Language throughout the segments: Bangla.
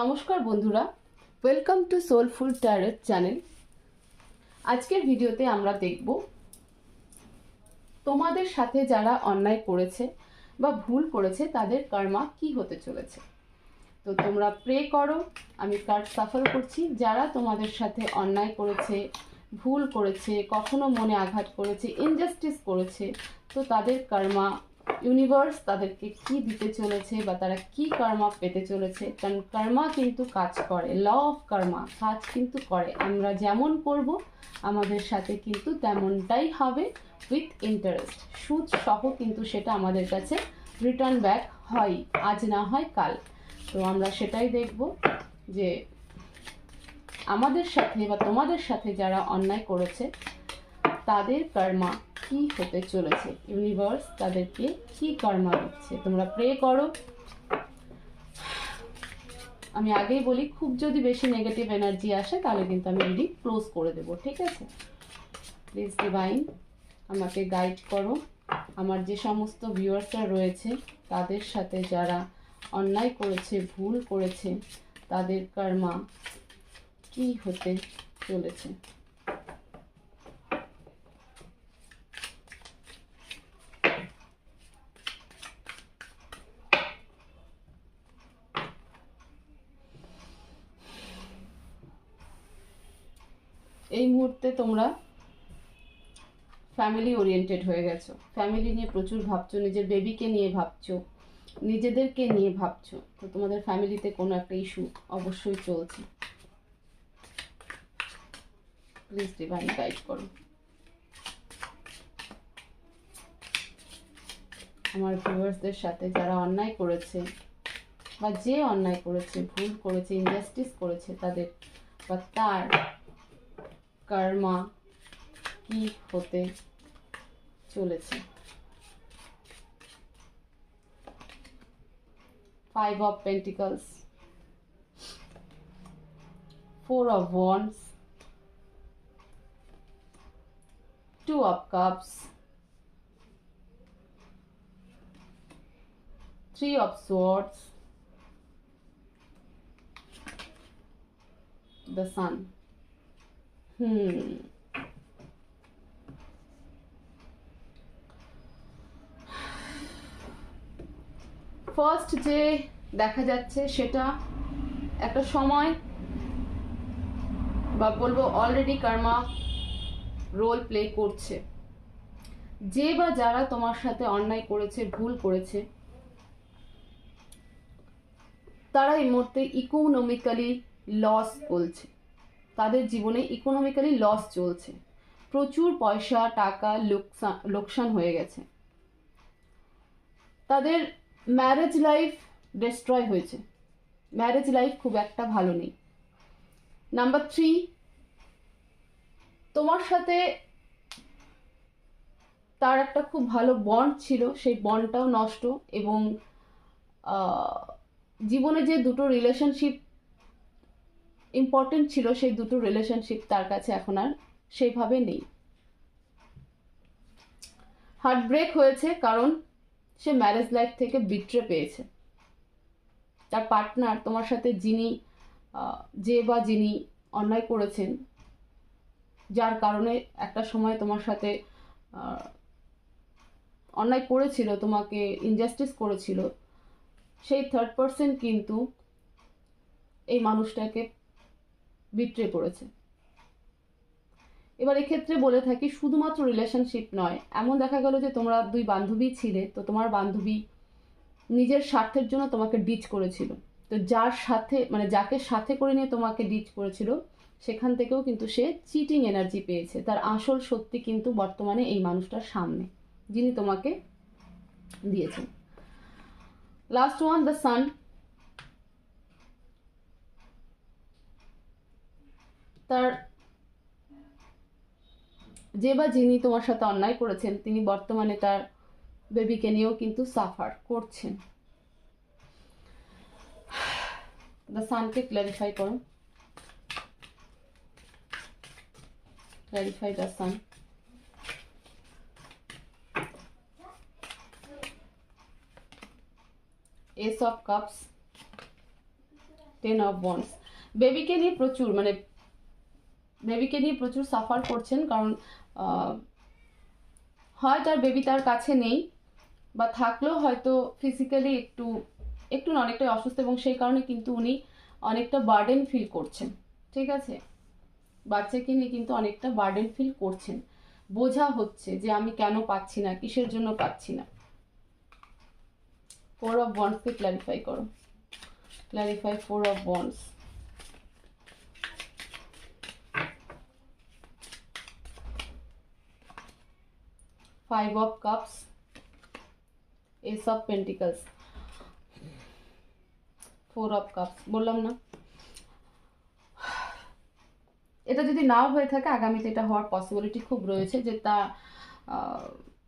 নমস্কার বন্ধুরা welcome to soulful tarot channel আজকের ভিডিওতে আমরা দেখব, তোমাদের সাথে যারা অন্যায় করেছে বা ভুল করেছে, তাদের কর্মা কি হতে চলেছে। তো তোমরা প্রে করো, আমি কার্ড সাফল করছি। যারা তোমাদের সাথে অন্যায় করেছে, ভুল করেছে, কখনো মনে আঘাত করেছে ইনজাস্টিস করেছে, তো তাদের কর্মা ইউনিভার্স তাদেরকে কি দিতে চলেছে বা তারা কি কর্মা পেতে চলেছে, কারণ কর্মা কিন্তু কাজ করে ল অফ কর্মা কাজ কিন্তু করে। আমরা যেমন করব, আমাদের সাথে কিন্তু তেমনটাই হবে উইথ ইন্টারেস্ট সুদ সহ কিন্তু সেটা আমাদের কাছে রিটার্ন ব্যাক হয়, আজ না হয় কাল। তো আমরা সেটাই দেখব যে আমাদের সাথে বা তোমাদের সাথে যারা অন্যায় করেছে, তাদের কর্মা কি হতে চলেছে? ইউনিভার্স তাদেরকে কি কর্মা দিচ্ছে? তোমরা প্রে করো। আমি আগেই বলি, খুব যদি বেশি নেগেটিভ এনার্জি আসে, তাহলে কিন্তু আমি রিডিং ক্লোজ করে দেবো, ঠিক আছে? প্লিজ ডিভাইন আমাকে গাইড করো। আমার যে সমস্ত ভিউয়ার্সরা রয়েছে, তাদের সাথে যারা অন্যায় করেছে, ভুল করেছে, তাদের কর্মা কি হতে চলেছে? এই মুহূর্তে তোমরা ফ্যামিলি ওরিয়েন্টেড হয়ে গেছো। ফ্যামিলি নিয়ে প্রচুর ভাবছ, নিজের বেবিকে নিয়ে ভাবছ, নিজেদেরকে নিয়ে ভাবছ। তো তোমাদের ফ্যামিলিতে কোনো একটা ইস্যু অবশ্যই চলছে। প্লিজ ডিভাইন গাইড করো। আমার ভিউয়ার্সদের সাথে যারা অন্যায় করেছে, বা যে অন্যায় করেছে, ভুল করেছে ইনজাস্টিস করেছে, তাদের বা তার কর্মা কি হতে চলেছে? Five of pentacles four of wands two of cups three of swords. The sun. হুম। ফার্স্ট যে দেখা যাচ্ছে সেটা একটা সময়, বা বলব অলরেডি কর্মা রোল প্লে করছে। যে বা যারা তোমার সাথে অন্যায় করেছে, ভুল করেছে, তারা এই মুহূর্তে ইকোনমিক্যালি লস বলছে। তাদের জীবনে ইকোনমিক্যালি লস চলছে। প্রচুর পয়সা, টাকা লোকসান লোকসান হয়ে গেছে। তাদের ম্যারেজ লাইফ ডিস্ট্রয় হয়েছে। ম্যারেজ লাইফ খুব একটা ভালো নেই। নাম্বার থ্রি তোমার সাথে তার একটা খুব ভালো বন্ড ছিল। সেই বন্ডটাও নষ্ট এবং জীবনে যে দুটো রিলেশনশিপ ইম্পর্টেন্ট ছিল সেই দুটো রিলেশনশিপ তার কাছে এখন আর সেইভাবে নেই। হার্ট ব্রেক হয়েছে কারণ সে ম্যারেজ লাইফ থেকে বিট্রে পেয়েছে। তার পার্টনার তোমার সাথে যিনি যে বা যিনি অন্যায় করেছেন, যার কারণে একটা সময় তোমার সাথে অন্যায় করেছিল, তোমাকে ইনজাস্টিস করেছিল, সেই থার্ড পার্সন কিন্তু এই মানুষটাকে বিট্রে করেছে। এবার এক্ষেত্রে বলে থাকি, শুধুমাত্র রিলেশনশিপ নয়, এমন দেখা গেল যে তোমরা দুই বান্ধবী ছিলে, তো তোমার বান্ধবী নিজের স্বার্থের জন্য তোমাকে ডিচ করেছিল। তো যার সাথে মানে যাকে সাথে করে নিয়ে তোমাকে ডিচ করেছিল, সেখান থেকেও কিন্তু সে চিটিং এনার্জি পেয়েছে। তার আসল সত্যি কিন্তু বর্তমানে এই মানুষটার সামনে, যিনি তোমাকে দিয়েছেন। লাস্ট ওয়ান দ্য সান তার যে বা যিনি তোমার সাথে অন্যায় করেছেন, তিনি বর্তমানে তার বেবিকে নিয়েও কিন্তু সাফার করছেন। দ্য সানকে ক্ল্যারিফাই করো। Clarify the sun ace of cups ten of wands বেবিকে নিয়ে প্রচুর মানে বেবিকে নিয়ে প্রচুর সাফার করছেন, কারণ হয় তার বেবি তার কাছে নেই, বা থাকলেও হয়তো ফিজিক্যালি একটু একটু অনেকটাই অসুস্থ এবং সেই কারণে কিন্তু উনি অনেকটা বার্ডেন ফিল করছেন, ঠিক আছে? বাচ্চাকে নিয়ে কিন্তু অনেকটা বার্ডেন ফিল করছেন। বোঝা হচ্ছে যে আমি কেন পাচ্ছি না, কিসের জন্য পাচ্ছি না। ফোর অফ বন্ডসকে ক্ল্যারিফাই করো। Clarify four of wands five of cups ace of pentacles four of cups বললাম না। এটা যদি নাও হয়ে থাকে, আগামীতে এটা হওয়ার পসিবিলিটি খুব রয়েছে যে তা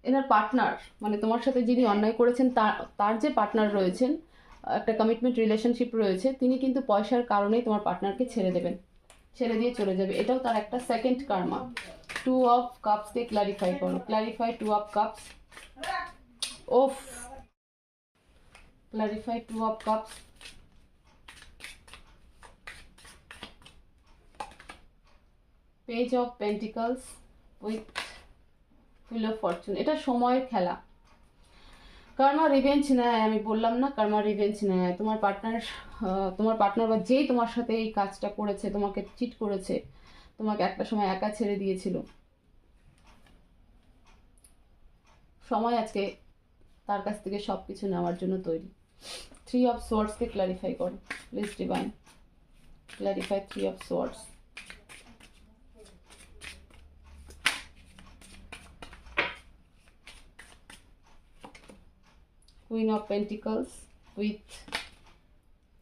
এনার পার্টনার মানে তোমার সাথে যিনি অন্যায় করেছেন, তার তার যে পার্টনার রয়েছেন, একটা কমিটমেন্ট রিলেশনশিপ রয়েছে, তিনি কিন্তু পয়সার কারণেই তোমার পার্টনারকে ছেড়ে দেবেন। ছেড়ে দিয়ে চলে যাবে। এটাও তার একটা সেকেন্ড কার্মা টু অফ কাপসকে ক্লারিফাই করো। Clarify two of cups of clarify two of cups page of pentacles with wheel of fortune এটা সময়ের খেলা। কার্মা রিভেঞ্জ নেয়, আমি বললাম না কার্মা রিভেঞ্জ নেয়। তোমার পার্টনার তোমার পার্টনার বা যেই তোমার সাথে এই কাজটা করেছে, তোমাকে চিট করেছে, তোমাকে একটা সময় একা ছেড়ে দিয়েছিল। সময় আজকে তার কাছ থেকে সব কিছু নেওয়ার জন্য তৈরি। থ্রি অফ সোয়ার্ডসকে ক্লারিফাই করো। Please divine clarify three of swords queen of pentacles with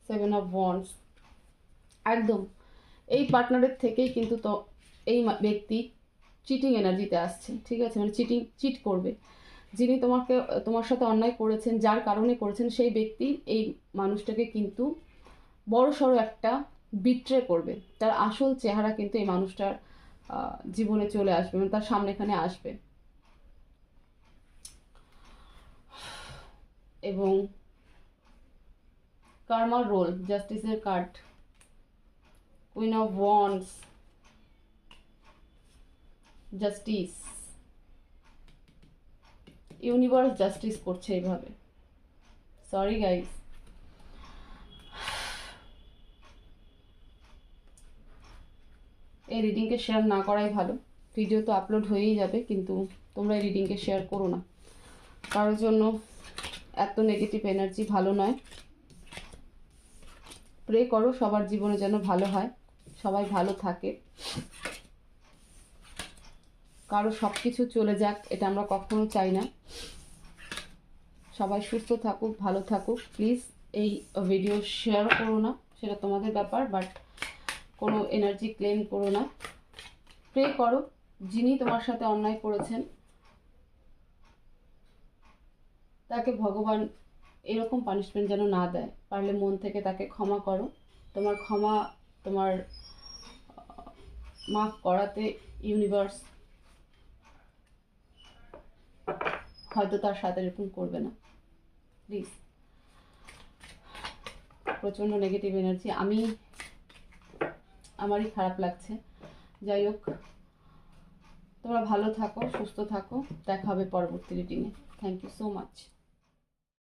seven of wands একদম। এই পার্টনারের থেকেই কিন্তু তো এই ব্যক্তি চিটিং এনার্জিতে আসছে, ঠিক আছে? মানে চিটিং চিট করবে। যিনি তোমাকে, তোমার সাথে অন্যায় করেছেন, যার কারণে করেছেন, সেই ব্যক্তি এই মানুষটাকে কিন্তু বড় সড়ো একটা বিট্রে করবে। তার আসল চেহারা কিন্তু এই মানুষটার জীবনে চলে আসবে মানে তার সামনেখানে আসবে। এবং কার্মার রোল জাস্টিসের card queen of wands justice universe justice করছে এইভাবে। সরি গাইস এই রিডিংকে শেয়ার না করাই ভালো। ভিডিও তো আপলোড হয়েই যাবে, কিন্তু তোমরা এই রিডিংকে শেয়ার করো না। কারোর জন্য এত নেগেটিভ এনার্জি ভালো নয়। প্রে করো, সবার জীবনে যেন ভালো হয়। সবাই ভালো থাকে। কারও সব কিছু চলে যাক, এটা আমরা কখনো চাই না। সবাই সুস্থ থাকুক, ভালো থাকুক। প্লিজ এই ভিডিও শেয়ার করো না, সেটা তোমাদের ব্যাপার বাট কোনো এনার্জি ক্লেম করো না। প্রে করো, যিনি তোমার সাথে অন্যায় করেছেন তাকে ভগবান এরকম পানিশমেন্ট যেন না দেয়। পারলে মন থেকে তাকে ক্ষমা করো। তোমার ক্ষমা, তোমার মাফ করাতে ইউনিভার্স হয়তো তার সাথে এরকম করবে না। প্লিজ প্রচণ্ড নেগেটিভ এনার্জি আমি, আমারই খারাপ লাগছে। যাই হোক, তোমরা ভালো থাকো, সুস্থ থাকো। দেখা হবে পরবর্তী রিডিংয়ে থ্যাংক ইউ সো মাচ